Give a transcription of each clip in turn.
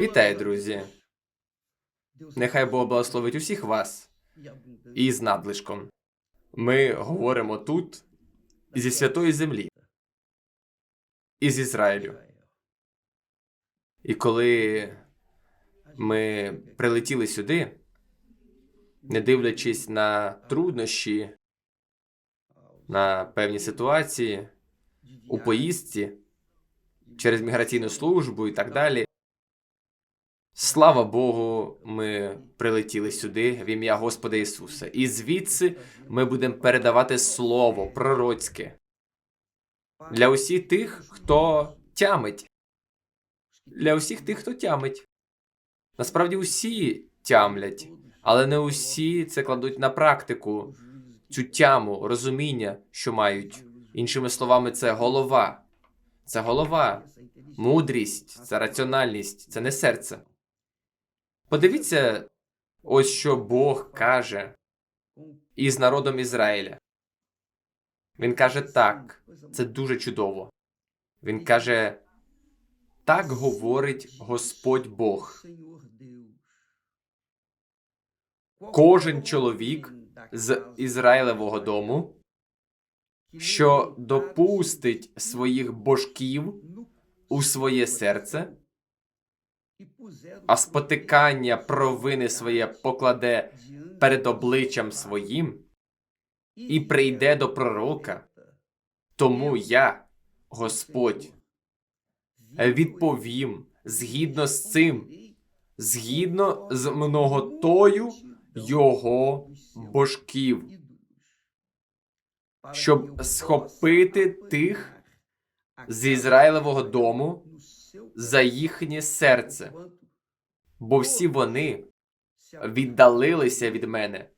Вітаю, друзі! Нехай Бог благословить усіх вас і з надлишком. Ми говоримо тут зі святої землі, із Ізраїлю. І коли ми прилетіли сюди, не дивлячись на труднощі, на певні ситуації у поїздці через міграційну службу і так далі. Слава Богу, ми прилетіли сюди в ім'я Господа Ісуса. І звідси ми будемо передавати слово пророцьке для усіх тих, хто тямить. Для усіх тих, хто тямить. Насправді усі тямлять, але не усі це кладуть на практику, цю тяму, розуміння, що мають. Іншими словами, це голова. Це голова, мудрість, це раціональність, це не серце. Подивіться, ось що Бог каже із народом Ізраїля. Він каже так, це дуже чудово. Він каже, так говорить Господь Бог. Кожен чоловік з Ізраїлевого дому, що допустить своїх божків у своє серце, а спотикання провини своє покладе перед обличчям своїм і прийде до пророка, тому я, Господь, відповім згідно з цим, згідно з многотою його божків, щоб схопити тих з Ізраїлевого дому за їхнє серце, бо всі вони віддалилися від мене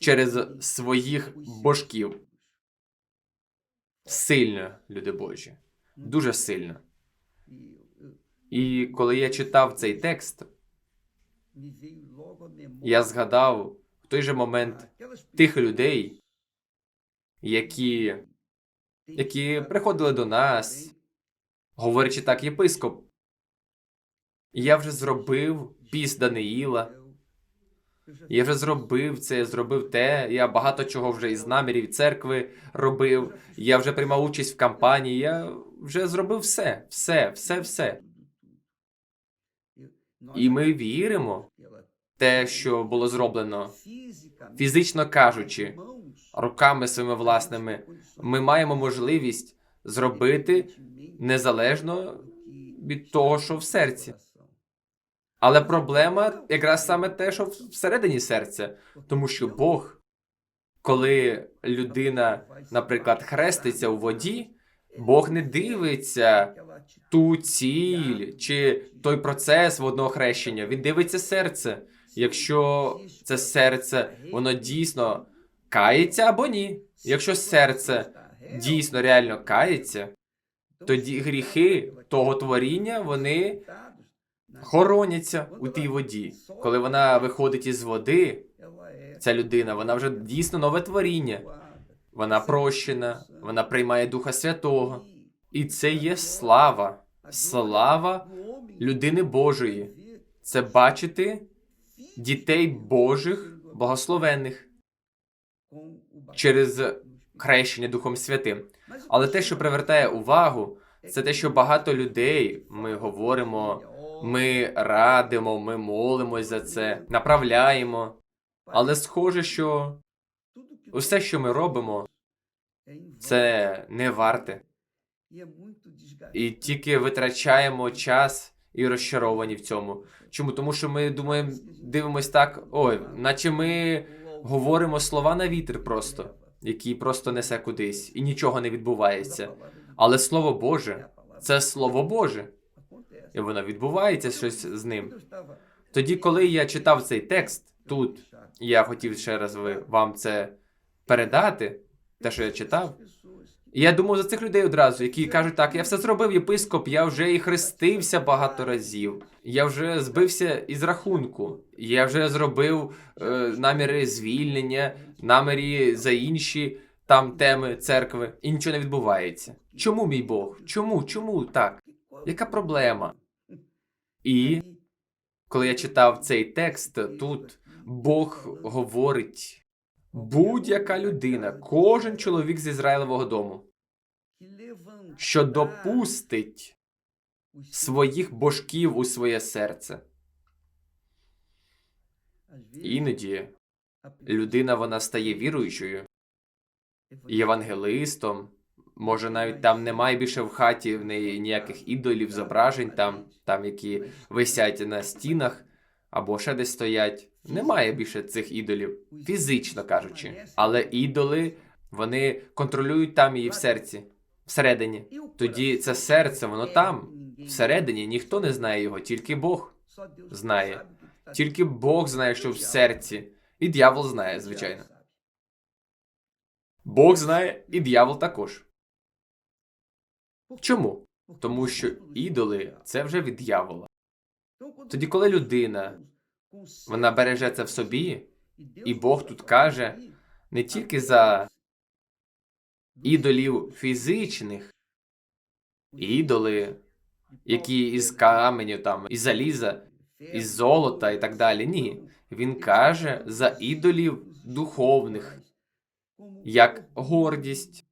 через своїх божків. Сильно, люди Божі, дуже сильно. І коли я читав цей текст, я згадав в той же момент тих людей, які, які приходили до нас, говорячи так, єпископ. Я вже зробив піс Даниїла. Я вже зробив це, зробив те. Я багато чого вже із намірів церкви робив. Я вже приймав участь в кампанії. Я вже зробив все, все, все, все. І ми віримо те, що було зроблено фізично кажучи, руками своїми власними. Ми маємо можливість зробити незалежно від того, що в серці. Але проблема якраз саме те, що всередині серця, тому що Бог, коли людина, наприклад, хреститься у воді, Бог не дивиться ту ціль чи той процес водного хрещення. Він дивиться серце. Якщо це серце, воно дійсно кається або ні. Якщо серце дійсно реально кається, тоді гріхи того творіння вони хороняться у тій воді. Коли вона виходить із води, ця людина, вона вже дійсно нове творіння. Вона прощена, вона приймає Духа Святого. І це є слава, слава людини Божої. Це бачити дітей Божих, благословенних через хрещення Духом Святим. Але те, що привертає увагу, це те, що багато людей ми говоримо, ми радимо, ми молимось за це, направляємо. Але схоже, що усе, що ми робимо, це не варте. І тільки витрачаємо час і розчаровані в цьому. Чому? Тому що ми думаємо, дивимось так, ой, наче ми говоримо слова на вітер просто, які просто несе кудись, і нічого не відбувається. Але Слово Боже, це Слово Боже, і воно відбувається щось з ним. Тоді, коли я читав цей текст тут, я хотів ще раз вам це передати, те, що я читав. Я думав за цих людей одразу, які кажуть, так, я все зробив, єпископ, я вже і хрестився багато разів. Я вже збився із рахунку. Я вже зробив е, наміри звільнення, наміри за інші там теми церкви, і нічого не відбувається. Чому, мій Бог? Чому? Чому так? Яка проблема? І Коли я читав цей текст, тут Бог говорить: будь-яка людина, кожен чоловік з Ізраїлевого дому, що допустить своїх божків у своє серце. Іноді людина вона стає віруючою, євангелистом. Може, навіть там немає більше в хаті в неї ніяких ідолів, зображень, там, там які висять на стінах або ще десь стоять. Немає більше цих ідолів, фізично кажучи. Але ідоли вони контролюють там її в серці, всередині. Тоді це серце, воно там, всередині. Ніхто не знає його, тільки Бог. знає. Тільки Бог знає, що в серці. І дьявол знає, звичайно. Бог знає, і дьявол також. Чому? Тому що ідоли це вже від дьявола. Тоді, коли людина вона береже це в собі, і Бог тут каже не тільки за ідолів фізичних, ідоли, які із каменю, там, із заліза, із золота і так далі. Ні. Він каже за ідолів духовних, як гордість,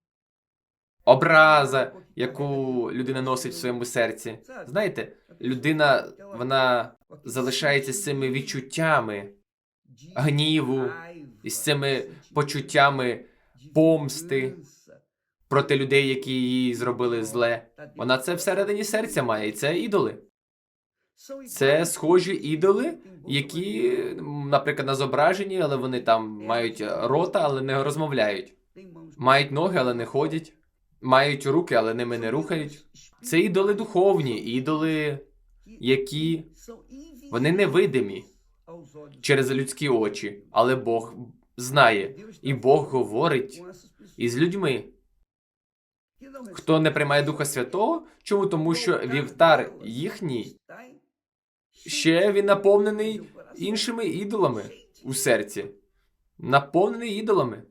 образа, яку людина носить в своєму серці. Знаєте, людина вона залишається з цими відчуттями гніву, із цими почуттями помсти проти людей, які їй зробили зле. Вона це всередині серця має, і це ідоли. Це схожі ідоли, які, наприклад, на зображенні, але вони там мають рота, але не розмовляють. Мають ноги, але не ходять. Мають руки, але ними не рухають. Це ідоли духовні, ідоли, які вони невидимі через людські очі, але Бог знає, і Бог говорить із людьми. Хто не приймає Духа Святого? Чому? Тому що вівтар їхній ще він наповнений іншими ідолами у серці. Наповнений ідолами.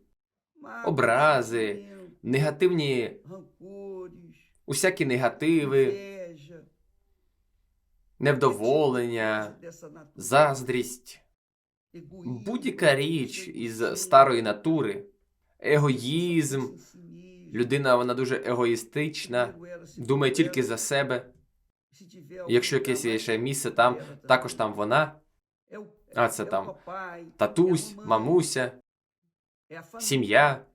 Образи, негативні, усякі негативи, невдоволення, заздрість, будь-яка річ із старої натури, егоїзм. Людина вона дуже егоїстична, думає тільки за себе. Якщо якесь є ще місце там, також там вона, А це там татусь, мамуся, сім'я,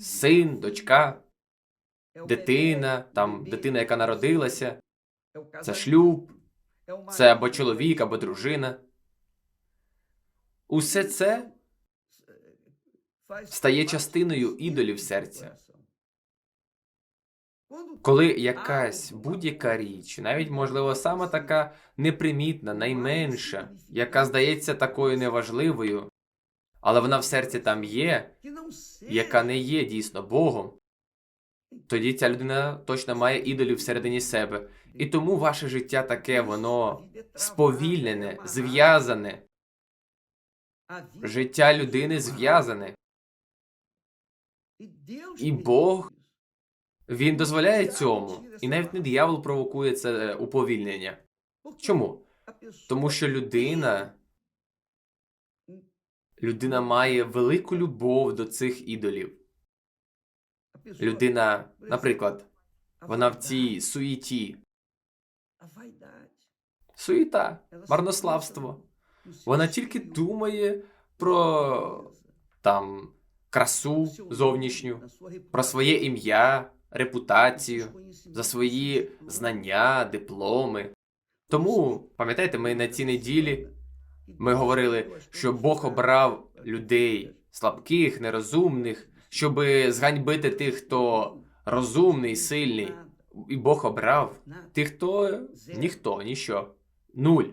син, дочка, дитина, там дитина, яка народилася, це шлюб, це або чоловік, або дружина. Усе це стає частиною ідолів серця. Коли якась будь-яка річ, навіть можливо саме така непримітна, найменша, яка здається такою неважливою, але вона в серці там є, яка не є дійсно Богом, тоді ця людина точно має ідолів всередині себе. І тому ваше життя таке, воно сповільнене, зв'язане. Життя людини зв'язане. І Бог Він дозволяє цьому, і навіть не диявол провокує це е, уповільнення. Чому? Тому що людина, людина має велику любов до цих ідолів. Людина, наприклад, вона в цій суєті, суєта, марнославство. Вона тільки думає про там красу зовнішню, про своє ім'я, репутацію, за свої знання, дипломи. Тому, пам'ятаєте, ми на цій неділі ми говорили, що Бог обрав людей слабких, нерозумних, щоб зганьбити тих, хто розумний, сильний. І Бог обрав тих, хто ніхто, ніщо, нуль.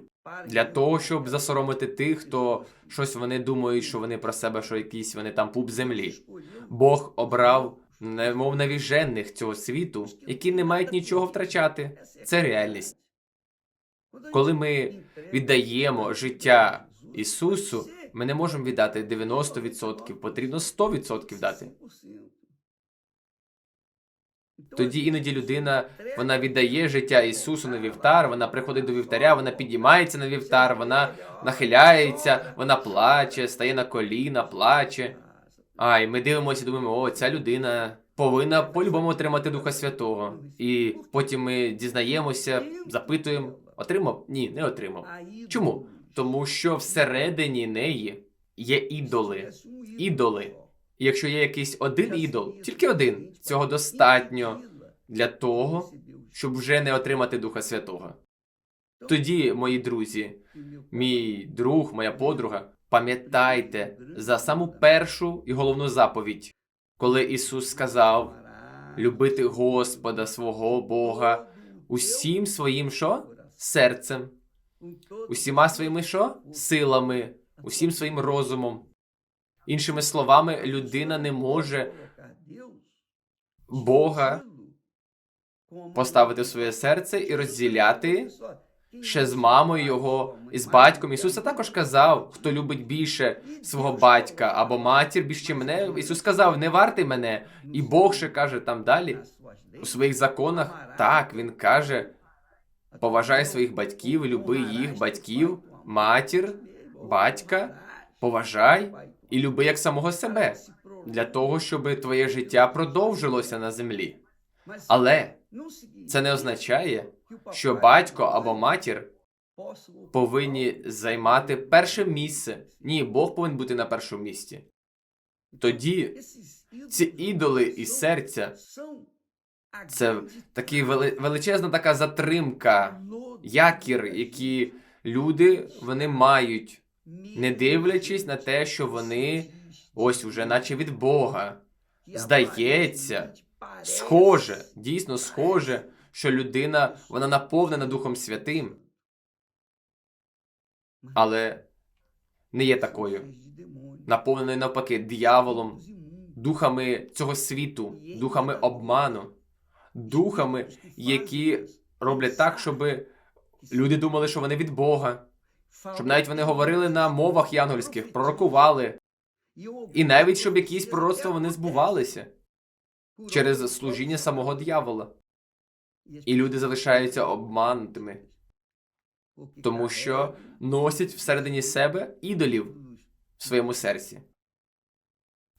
Для того, щоб засоромити тих, хто щось вони думають, що вони про себе, що якісь вони там пуп землі. Бог обрав немов навіжених цього світу, які не мають нічого втрачати. Це реальність. Коли ми віддаємо життя Ісусу, ми не можемо віддати 90%, потрібно 100% дати. Тоді іноді людина вона віддає життя Ісусу на вівтар, вона приходить до вівтаря, вона підіймається на вівтар, вона нахиляється, вона плаче, стає на коліна, плаче. А, і ми дивимося і думаємо, о, ця людина повинна по-любому отримати Духа Святого. І потім ми дізнаємося, запитуємо, отримав? Ні, не отримав. Чому? Тому що всередині неї є ідоли. Ідоли. І якщо є якийсь один ідол, тільки один, цього достатньо для того, щоб вже не отримати Духа Святого. Тоді, мої друзі, мій друг, моя подруга, пам'ятайте за саму першу і головну заповідь, коли Ісус сказав любити Господа свого Бога усім своїм що? Серцем, усіма своїми що? Силами, усім своїм розумом. Іншими словами, людина не може Бога поставити в своє серце і розділяти ще з мамою його і з батьком. Ісус також казав, хто любить більше свого батька або матір більше мене. Ісус сказав, не варти мене. І Бог ще каже там далі у своїх законах. Так, він каже: поважай своїх батьків, люби їх, батьків, матір, батька, поважай і люби як самого себе для того, щоб твоє життя продовжилося на землі. Але це не означає, що батько або матір повинні займати перше місце. Ні, Бог повинен бути на першому місці. Тоді ці ідоли із серця це такі величезна така затримка, якір, які люди вони мають, не дивлячись на те, що вони ось уже наче від Бога. Здається, схоже, дійсно схоже, що людина вона наповнена Духом Святим, але не є такою. Наповненою навпаки дияволом, духами цього світу, духами обману, духами, які роблять так, щоб люди думали, що вони від Бога, щоб навіть вони говорили на мовах янгольських, пророкували, і навіть щоб якісь пророцтва вони збувалися через служіння самого диявола. І люди залишаються обманутими, тому що носять всередині себе ідолів в своєму серці.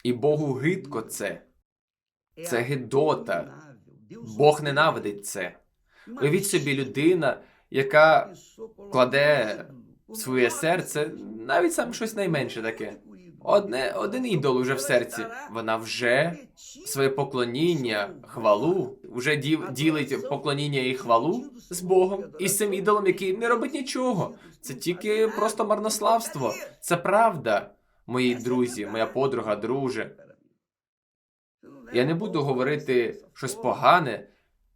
І Богу гидко це. Це гидота. Бог ненавидить це. Уявіть собі людина, яка кладе в своє серце навіть саме щось найменше таке. Одне, один ідол уже в серці. Вона вже своє поклоніння, хвалу, вже дів, ділить поклоніння і хвалу з Богом і з цим ідолом, який не робить нічого. Це тільки просто марнославство. Це правда, мої друзі, моя подруга, друже. Я не буду говорити щось погане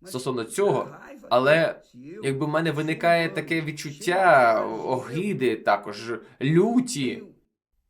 стосовно цього, але якби в мене виникає таке відчуття огиди, також люті.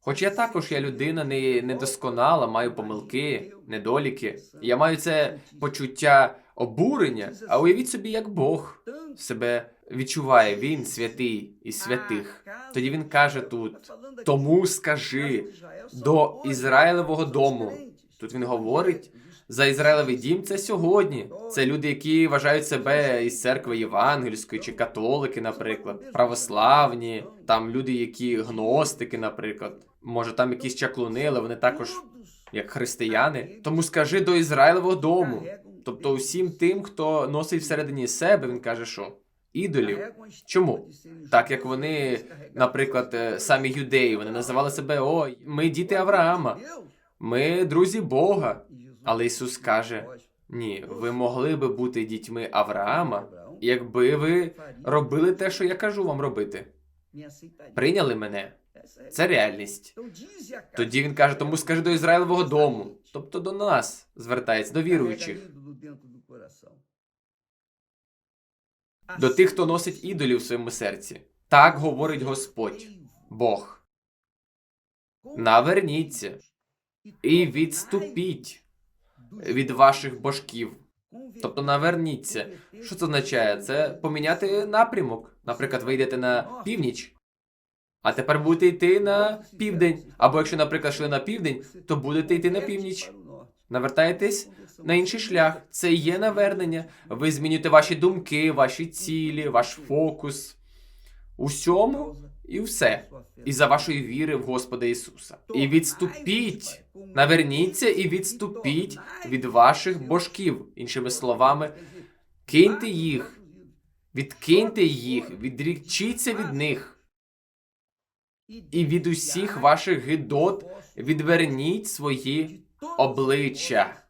Хоч я також я людина не недосконала, маю помилки, недоліки. Я маю це почуття обурення, а уявіть собі, як Бог себе відчуває, він святий і святих. Тоді він каже тут: тому скажи до Ізраїлевого дому. Тут він говорить за Ізраїлевий дім. Це сьогодні. Це люди, які вважають себе із церкви євангельської чи католики, наприклад, православні, там люди, які гностики, наприклад. Може, там якісь чаклуни, але вони також як християни. Тому скажи до Ізраїлевого дому. Тобто усім тим, хто носить всередині себе, він каже, що ідолів. Чому? Так як вони, наприклад, е, самі юдеї, вони називали себе о, ми діти Авраама, ми друзі Бога. Але Ісус каже: ні, ви могли би бути дітьми Авраама, якби ви робили те, що я кажу вам робити. Прийняли мене. Це реальність. Тоді він каже: тому скажи до Ізраїлевого дому, тобто до нас звертається, до віруючих, до тих, хто носить ідолів в своєму серці. Так говорить Господь, Бог. Наверніться і відступіть від ваших божків. Тобто наверніться. Що це означає? Це поміняти напрямок. Наприклад, ви йдете на північ, а тепер будете йти на південь. Або якщо, наприклад, йшли на південь, то будете йти на північ. навертаєтесь на інший шлях. Це є навернення. Ви змінюєте ваші думки, ваші цілі, ваш фокус. Усьому і все. Із-за вашої віри в Господа Ісуса. І відступіть, наверніться і відступіть від ваших божків. Іншими словами, киньте їх, відкиньте їх, відрікчіться від них. І від усіх ваших гидот відверніть свої обличчя.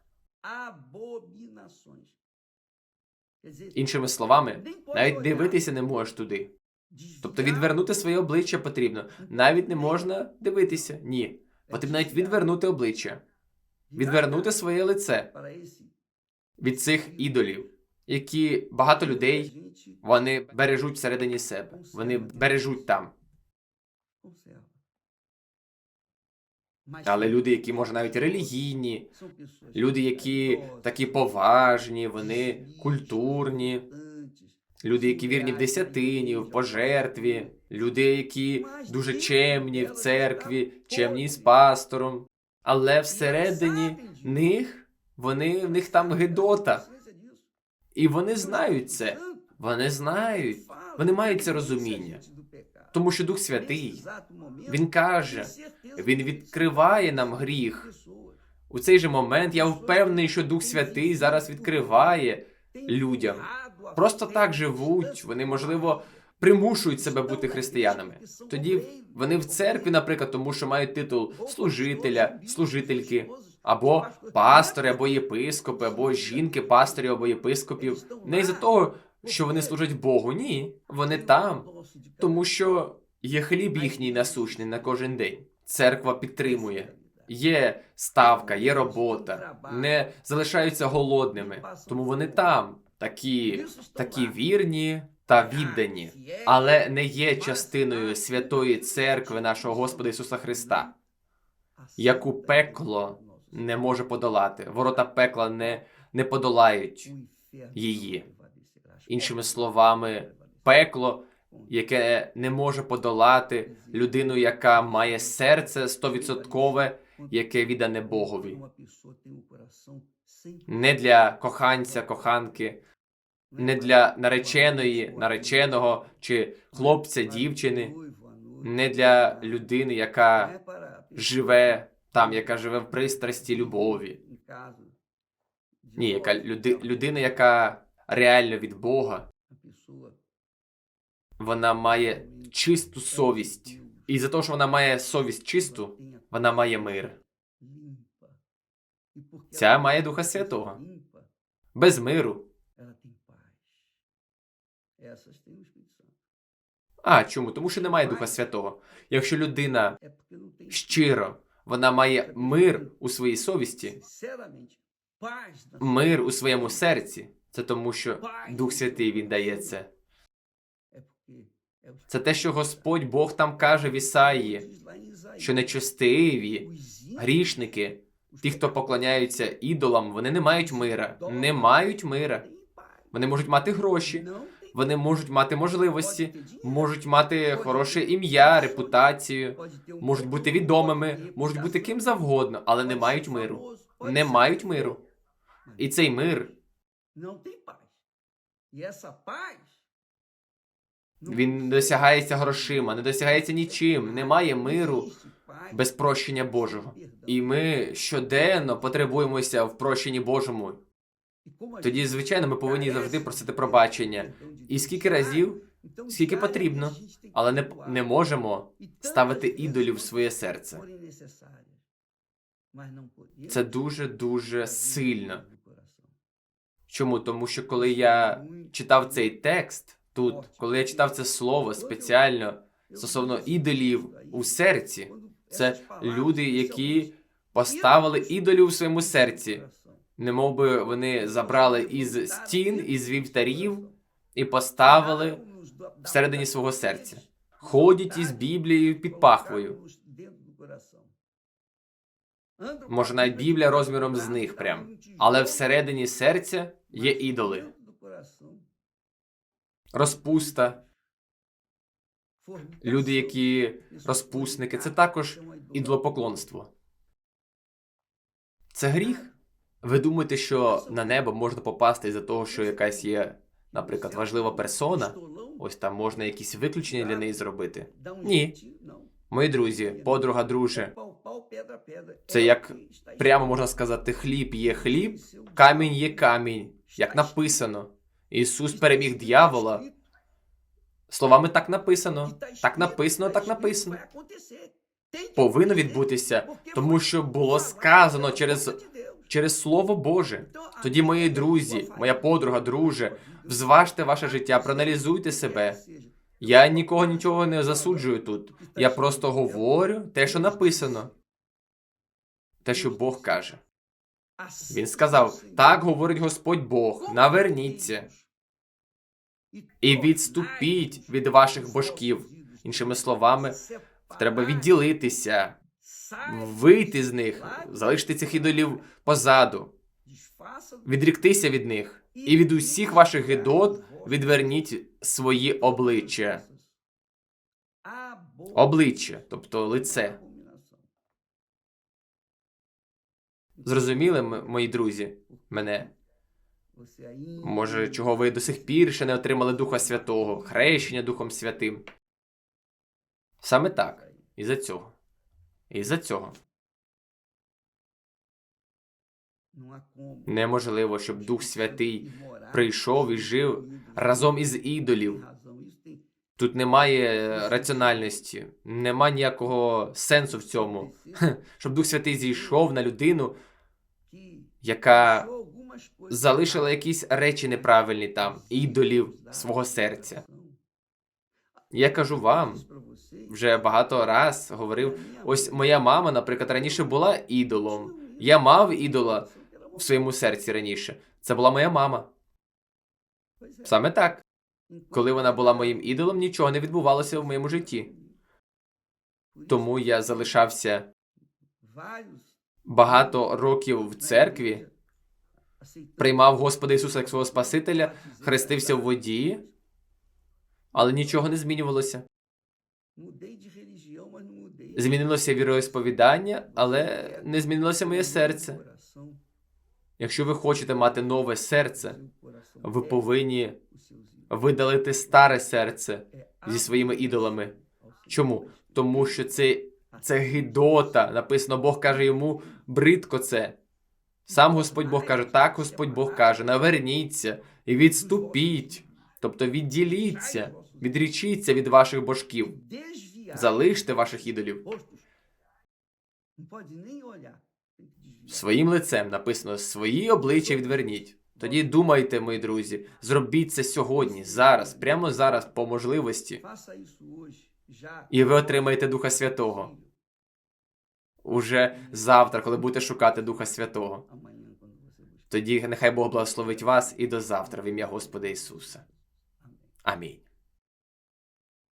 Іншими словами, навіть дивитися не можеш туди. Тобто відвернути своє обличчя потрібно. Навіть не можна дивитися. Ні. Потрібно навіть відвернути обличчя, відвернути своє лице від цих ідолів, які багато людей вони бережуть всередині себе. Вони бережуть там. Але люди, які може навіть релігійні, люди, які такі поважні, вони культурні, люди, які вірні в десятині, в пожертві, люди, які дуже чемні в церкві, чемні з пастором. Але всередині них вони в них там гидота. І вони знають це. Вони знають. Вони мають це розуміння. Тому що Дух Святий, Він каже, Він відкриває нам гріх. У цей же момент я впевнений, що Дух Святий зараз відкриває людям. Просто так живуть. Вони, можливо, примушують себе бути християнами. Тоді вони в церкві, наприклад, тому що мають титул служителя, служительки, або пастори, або єпископи, або жінки, пасторів або єпископів. Не із-за того, що вони служать Богу. Ні, вони там, тому що є хліб їхній насущний на кожен день. Церква підтримує. Є ставка, є робота, не залишаються голодними, тому вони там такі, такі вірні та віддані, але не є частиною святої церкви нашого Господа Ісуса Христа, яку пекло не може подолати. Ворота пекла не, не подолають її. Іншими словами, пекло, яке не може подолати людину, яка має серце стовідсоткове, яке віддане Богові. Не для коханця, коханки, не для нареченої, нареченого чи хлопця, дівчини, не для людини, яка живе там, яка живе в пристрасті любові. Ні, яка люди, людина, яка реально від Бога, вона має чисту совість. І за те, що вона має совість чисту, вона має мир. Ця має Духа Святого. Без миру. А чому? Тому що немає Духа Святого. Якщо людина щиро, вона має мир у своїй совісті, мир у своєму серці. Це тому, що Дух Святий він дає це. Це те, що Господь Бог там каже в Ісаїї, що нечестиві, грішники, ті, хто поклоняються ідолам, вони не мають мира. Не мають мира. Вони можуть мати гроші, вони можуть мати можливості, можуть мати хороше ім'я, репутацію, можуть бути відомими, можуть бути ким завгодно, але не мають миру. Не мають миру. І цей мир він не досягається грошима, не досягається нічим, немає миру без прощення Божого. І ми щоденно потребуємося в прощенні Божому. Тоді, звичайно, ми повинні завжди просити пробачення. І скільки разів, скільки потрібно, але не, не можемо ставити ідолів в своє серце. Це дуже дуже сильно. Чому? Тому що коли я читав цей текст тут, коли я читав це слово спеціально стосовно ідолів у серці, це люди, які поставили ідолів у своєму серці. Не би вони забрали із стін, із вівтарів і поставили всередині свого серця. Ходять із Біблією під пахвою. Може, навіть Біблія розміром з них прям. Але всередині серця є ідоли. Розпуста, люди, які розпусники, це також ідолопоклонство. Це гріх. Ви думаєте, що на небо можна попасти із-за того, що якась є, наприклад, важлива персона? Ось там можна якісь виключення для неї зробити. Ні. Мої друзі, подруга, друже, Це як прямо можна сказати, хліб є хліб, камінь є камінь, як написано. Ісус переміг дьявола. Словами так написано. Так написано, так написано. Повинно відбутися, тому що було сказано через, через Слово Боже. Тоді, мої друзі, моя подруга, друже, взважте ваше життя, проаналізуйте себе. Я нікого нічого не засуджую тут. Я просто говорю те, що написано. Те, що Бог каже. Він сказав: так говорить Господь Бог, наверніться і відступіть від ваших божків. Іншими словами, треба відділитися, вийти з них, залишити цих ідолів позаду, відріктися від них, і від усіх ваших гидот відверніть свої обличчя. Обличчя, тобто лице. Зрозуміли, мої друзі, мене? Може, чого ви до сих пір ще не отримали Духа Святого, хрещення Духом Святим? Саме так. Із-за цього. Із-за цього. Неможливо, щоб Дух Святий прийшов і жив разом із ідолів. Тут немає раціональності, немає ніякого сенсу в цьому. Щоб Дух Святий зійшов на людину, яка залишила якісь речі неправильні там, ідолів свого серця. Я кажу вам, вже багато раз говорив. Ось моя мама, наприклад, раніше була ідолом. Я мав ідола в своєму серці раніше. Це була моя мама. Саме так. Коли вона була моїм ідолом, нічого не відбувалося в моєму житті. Тому я залишався багато років в церкві, приймав Господа Ісуса як свого Спасителя, хрестився в воді, але нічого не змінювалося. Змінилося віросповідання, але не змінилося моє серце. Якщо ви хочете мати нове серце, ви повинні видалити старе серце зі своїми ідолами. Чому? Тому що це, це гидота. Написано, Бог каже йому бридко це. Сам Господь Бог каже, так Господь Бог каже, наверніться і відступіть, тобто відділіться, відрічіться від ваших божків, залиште ваших ідолів. Своїм лицем написано свої обличчя відверніть. Тоді думайте, мої друзі, зробіть це сьогодні, зараз, прямо зараз, по можливості, і ви отримаєте Духа Святого. Уже завтра, коли будете шукати Духа Святого. Тоді нехай Бог благословить вас і до завтра в ім'я Господа Ісуса. Амінь.